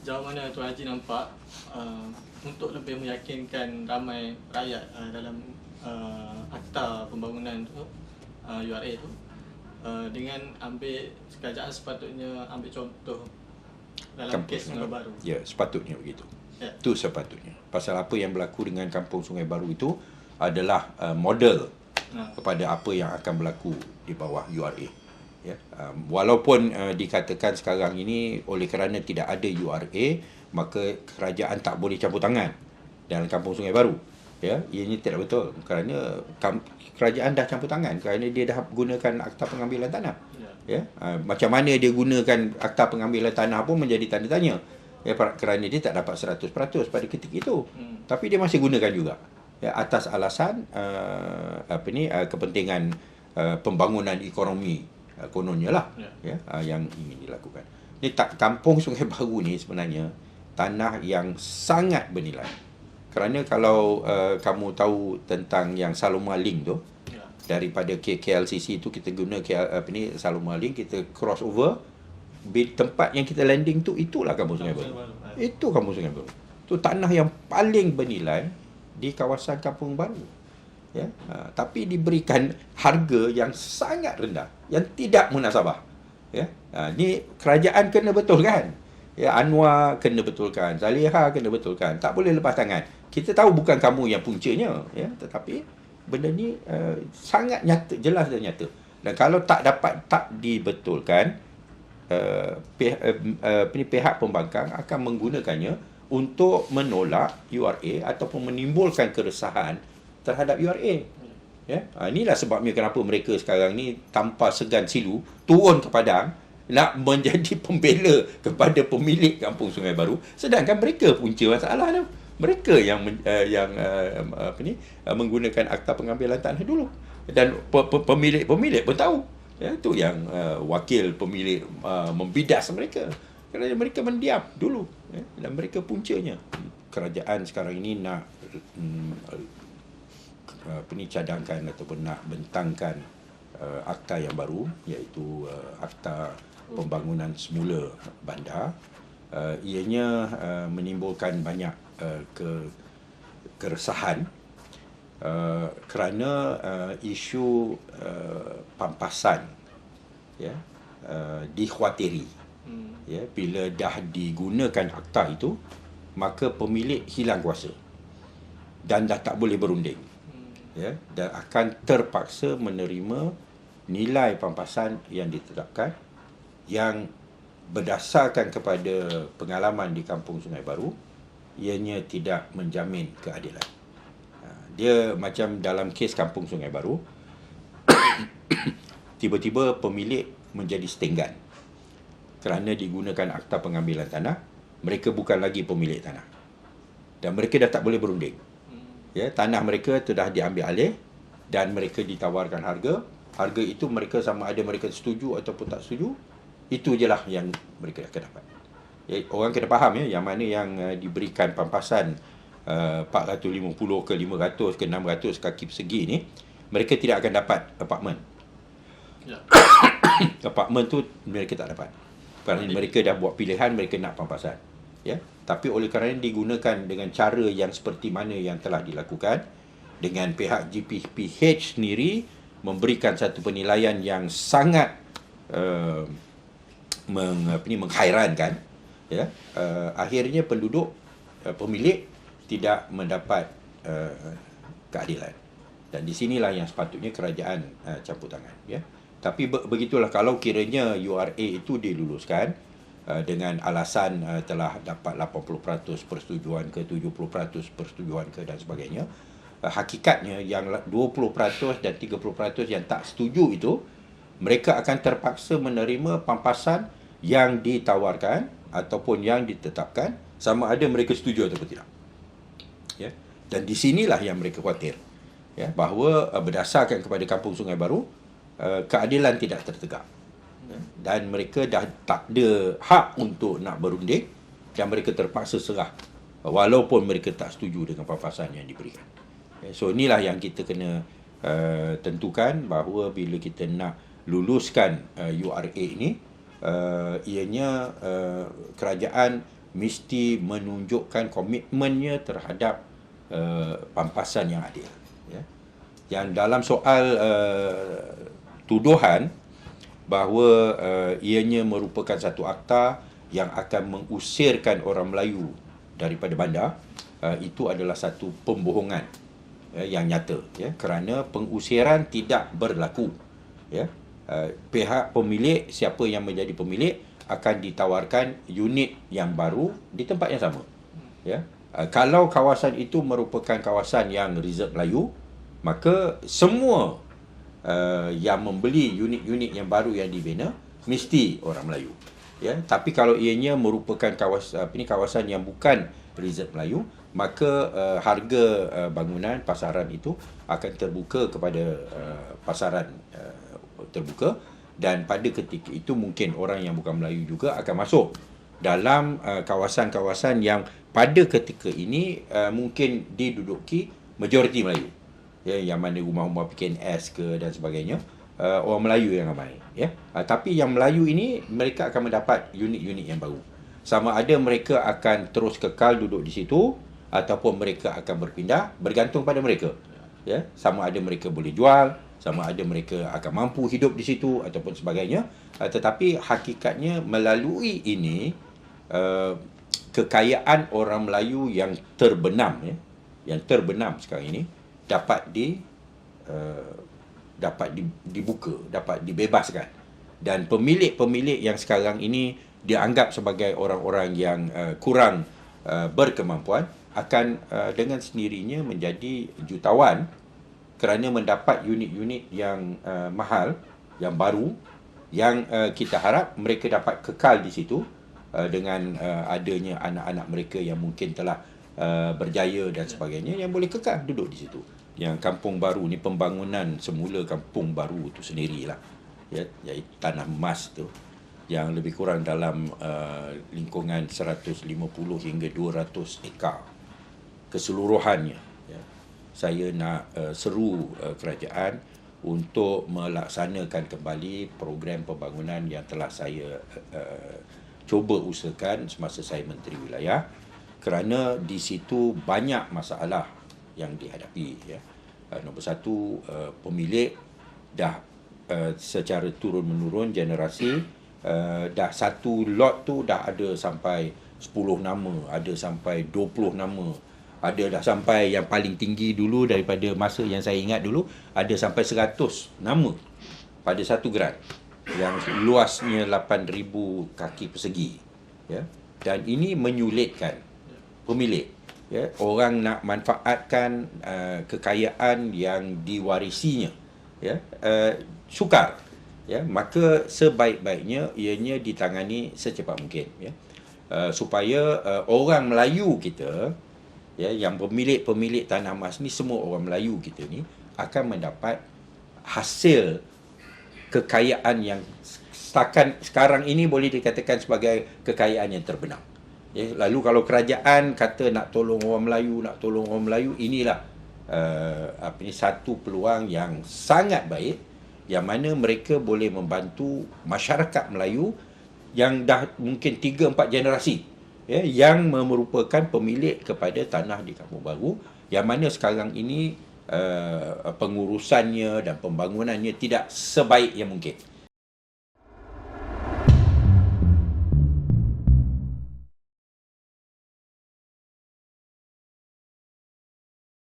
sejauh mana Tuan Haji nampak uh, untuk lebih meyakinkan ramai rakyat uh, dalam uh, akta pembangunan tu uh, URA tu uh, dengan ambil kerajaan sepatutnya ambil contoh dalam Kampung kes Sungai Baru. Ya, sepatutnya begitu. Ya. Itu sepatutnya. Pasal apa yang berlaku dengan Kampung Sungai Baru itu adalah uh, model Nah, kepada apa yang akan berlaku di bawah URA. Ya, um, walaupun uh, dikatakan sekarang ini oleh kerana tidak ada URA, maka kerajaan tak boleh campur tangan dalam Kampung Sungai Baru. Ya, ini tidak betul kerana kam- kerajaan dah campur tangan kerana dia dah gunakan akta pengambilan tanah. ya. Uh, macam mana dia gunakan akta pengambilan tanah pun menjadi tanda tanya. Ya, kerana dia tak dapat 100% pada ketika itu. Hmm. Tapi dia masih gunakan juga. Ya, atas alasan uh, apa ni uh, kepentingan uh, pembangunan ekonomi uh, kononnya lah Ya. ya uh, yang ingin dilakukan. Ni tak kampung Sungai Baru ni sebenarnya tanah yang sangat bernilai. Kerana kalau uh, kamu tahu tentang yang Saloma Link tu Ya. daripada K- KLCC tu kita guna KL, apa ni Saloma Link kita cross over tempat yang kita landing tu itulah kampung Sungai Baru. Baru. Itu kampung Sungai Baru. Tu tanah yang paling bernilai di kawasan Kampung Baru. Ya, ha, tapi diberikan harga yang sangat rendah, yang tidak munasabah. Ya, ha, ni kerajaan kena betulkan. Ya, Anwar kena betulkan, Zaliha kena betulkan. Tak boleh lepas tangan. Kita tahu bukan kamu yang puncanya, ya, tetapi benda ni uh, sangat nyata, jelas dan nyata. Dan kalau tak dapat tak dibetulkan, uh, pihak, uh, uh, pihak pembangkang akan menggunakannya untuk menolak URA ataupun menimbulkan keresahan terhadap URA. Ya, ha, inilah sebabnya kenapa mereka sekarang ni tanpa segan silu turun ke padang nak menjadi pembela kepada pemilik kampung Sungai Baru. Sedangkan mereka punca masalah tu. Mereka yang uh, yang uh, apa ni uh, menggunakan akta pengambilan tanah dulu. Dan pe- pe- pemilik-pemilik pun tahu. Ya tu yang uh, wakil pemilik uh, membidas mereka. Kerana mereka mendiam dulu. Ya, dan mereka puncanya. Kerajaan sekarang ini nak mm, apa ni cadangkan ataupun nak bentangkan uh, akta yang baru iaitu uh, akta pembangunan semula bandar uh, ianya uh, menimbulkan banyak uh, ke keresahan uh, kerana uh, isu uh, pampasan ya uh, dikhawatiri Hmm. ya bila dah digunakan akta itu maka pemilik hilang kuasa dan dah tak boleh berunding. Ya dan akan terpaksa menerima nilai pampasan yang ditetapkan yang berdasarkan kepada pengalaman di kampung Sungai Baru ianya tidak menjamin keadilan. Ha, Dia macam dalam kes kampung Sungai Baru tiba-tiba pemilik menjadi setinggan kerana digunakan akta pengambilan tanah mereka bukan lagi pemilik tanah dan mereka dah tak boleh berunding. Ya tanah mereka sudah diambil alih dan mereka ditawarkan harga. Harga itu mereka sama ada mereka setuju ataupun tak setuju itu je lah yang mereka akan dapat. Ya, orang kena faham ya yang mana yang uh, diberikan pampasan uh, 450 ke 500 ke 600 kaki persegi ni mereka tidak akan dapat apartmen Ya. apartmen tu mereka tak dapat. Kerana mereka dah buat pilihan mereka nak pampasan ya. Tapi oleh kerana digunakan dengan cara yang seperti mana yang telah dilakukan dengan pihak GPPH sendiri memberikan satu penilaian yang sangat uh, meng, apa ni, menghairankan ya. Uh, akhirnya penduduk uh, pemilik tidak mendapat uh, keadilan. Dan di sinilah yang sepatutnya kerajaan uh, campur tangan ya. Tapi be- begitulah kalau kiranya URA itu diluluskan dengan alasan uh, telah dapat 80% persetujuan ke 70% persetujuan ke dan sebagainya. Uh, hakikatnya yang la- 20% dan 30% yang tak setuju itu mereka akan terpaksa menerima pampasan yang ditawarkan ataupun yang ditetapkan sama ada mereka setuju ataupun tidak. Ya. Dan di sinilah yang mereka khawatir. Ya bahawa uh, berdasarkan kepada kampung Sungai Baru uh, keadilan tidak tertegak dan mereka dah tak ada hak untuk nak berunding dan mereka terpaksa serah. Walaupun mereka tak setuju dengan pampasan yang diberikan. Ya, so inilah yang kita kena uh, tentukan bahawa bila kita nak luluskan uh, URA ini uh, ianya uh, kerajaan mesti menunjukkan komitmennya terhadap uh, pampasan yang adil. Ya. Yang dalam soal uh, tuduhan bahawa uh, ianya merupakan satu akta yang akan mengusirkan orang Melayu daripada bandar uh, itu adalah satu pembohongan uh, yang nyata ya kerana pengusiran tidak berlaku ya. Uh, pihak pemilik siapa yang menjadi pemilik akan ditawarkan unit yang baru di tempat yang sama ya. Uh, kalau kawasan itu merupakan kawasan yang reserve Melayu maka semua uh, yang membeli unit-unit yang baru yang dibina mesti orang Melayu. Ya tapi kalau ianya merupakan kawasan apa ni kawasan yang bukan reserve Melayu maka uh, harga uh, bangunan pasaran itu akan terbuka kepada uh, pasaran uh, terbuka. Dan pada ketika itu mungkin orang yang bukan Melayu juga akan masuk dalam uh, kawasan-kawasan yang pada ketika ini uh, mungkin diduduki majoriti Melayu ya yang mana rumah-rumah PKNS ke dan sebagainya. Uh, orang Melayu yang ramai ya. Uh, tapi yang Melayu ini mereka akan mendapat unit-unit yang baru. Sama ada mereka akan terus kekal duduk di situ ataupun mereka akan berpindah bergantung pada mereka ya. Sama ada mereka boleh jual sama ada mereka akan mampu hidup di situ ataupun sebagainya. Uh, tetapi hakikatnya melalui ini uh, kekayaan orang Melayu yang terbenam ya. Yang terbenam sekarang ini dapat di uh, dapat dibuka, dapat dibebaskan. Dan pemilik-pemilik yang sekarang ini dianggap sebagai orang-orang yang uh, kurang uh, berkemampuan akan uh, dengan sendirinya menjadi jutawan kerana mendapat unit-unit yang uh, mahal, yang baru yang uh, kita harap mereka dapat kekal di situ uh, dengan uh, adanya anak-anak mereka yang mungkin telah uh, berjaya dan sebagainya yang boleh kekal duduk di situ yang kampung baru ni pembangunan semula kampung baru tu sendirilah. Ya iaitu tanah emas tu. Yang lebih kurang dalam uh, lingkungan 150 hingga 200 ekar keseluruhannya. Ya saya nak uh, seru uh, kerajaan untuk melaksanakan kembali program pembangunan yang telah saya uh, cuba usahakan semasa saya menteri wilayah. Kerana di situ banyak masalah yang dihadapi ya. Uh, nombor satu uh, pemilik dah uh, secara turun menurun generasi uh, dah satu lot tu dah ada sampai 10 nama ada sampai 20 nama. Ada dah sampai yang paling tinggi dulu daripada masa yang saya ingat dulu ada sampai 100 nama pada satu grant yang luasnya 8000 kaki persegi ya. Dan ini menyulitkan pemilik ya orang nak manfaatkan uh, kekayaan yang diwarisinya. Ya uh, sukar. Ya maka sebaik-baiknya ianya ditangani secepat mungkin ya. Uh, supaya uh, orang Melayu kita ya yang pemilik-pemilik tanah emas ni semua orang Melayu kita ni akan mendapat hasil kekayaan yang setakat sekarang ini boleh dikatakan sebagai kekayaan yang terbenam Ya, lalu kalau kerajaan kata nak tolong orang Melayu, nak tolong orang Melayu, inilah uh, apa ni satu peluang yang sangat baik yang mana mereka boleh membantu masyarakat Melayu yang dah mungkin 3 4 generasi ya yang merupakan pemilik kepada tanah di Kampung Baru yang mana sekarang ini uh, pengurusannya dan pembangunannya tidak sebaik yang mungkin